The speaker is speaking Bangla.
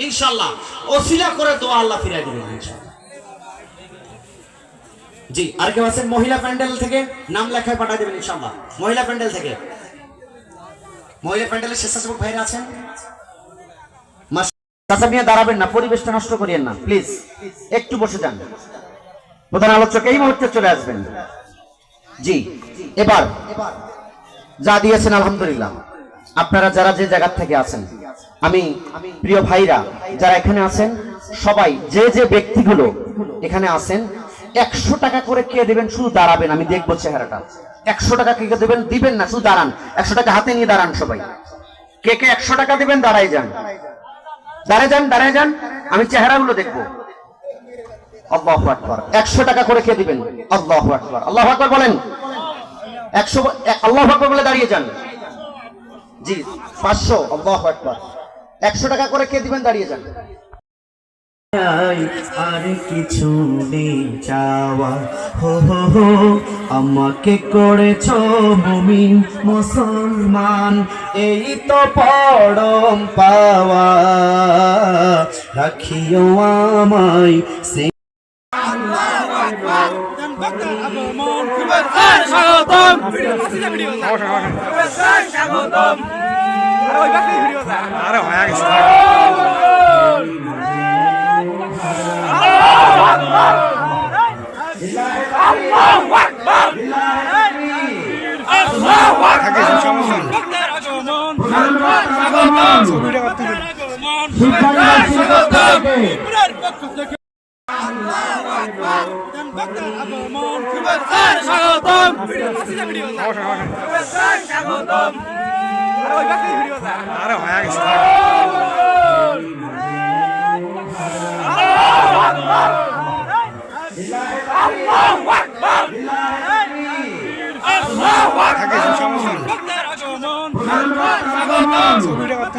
ইনশাল্লাহ ওসিলা করে দোয়া আল্লাহ ফিরাই ইনশাল্লাহ জি, আর কেউ আছেন? মহিলা প্যান্ডেল থেকে নাম লেখায় পাঠিয়ে দেবেন ইনশাল্লাহ মহিলা প্যান্ডেল থেকে। মহিলা প্যান্ডেলের স্বেচ্ছাসেবক ভাইরা আছেন? দাঁড়াবেন না, পরিবেশটা নষ্ট করিয়েন না, প্লিজ। একটু বসে যান। প্রধান আলোচক, এই মুহূর্তে চলে আসবেন। জি, এবার। যা দিয়েছেন, আলহামদুলিল্লাহ। আপনারা যারা যে জায়গার থেকে আছেন, আমি প্রিয় ভাইরা যারা এখানে আছেন, সবাই যে যে ব্যক্তিগুলো এখানে আছেন, একশো টাকা করে কে দেবেন? শুধু দাঁড়াবেন, আমি দেখব চেহারাটা। একশো টাকা কে কে দেবেন? দিবেন না, শুধু দাঁড়ান। একশো টাকা হাতে নিয়ে দাঁড়ান সবাই। কে কে একশো টাকা দেবেন? দাঁড়াই যান। দাঁড়ায় যান দাঁড়ায় যান। আমি চেহারাগুলো দেখব। আল্লাহ আকবর। একশো টাকা করে কে দিবেন? আল্লাহ আকবর। আল্লাহ আকবর বলেন। একশো আল্লাহ আকবর বলে দাঁড়িয়ে যান। জি, পাঁচশো, আল্লাহ আকবর। একশো টাকা করে কে দিবেন? দাঁড়িয়ে যান। আর কিছু নেই চাওয়া। হো হো হো, আমাকে করেছ মুমিন মুসলমান। এই তো পরম পাওয়া। রাখিও আমায় সে আরে হয়ে গেছে থাকে সমস্যা ছবিটা আরে হয়ে গেছে ছবিটা করতে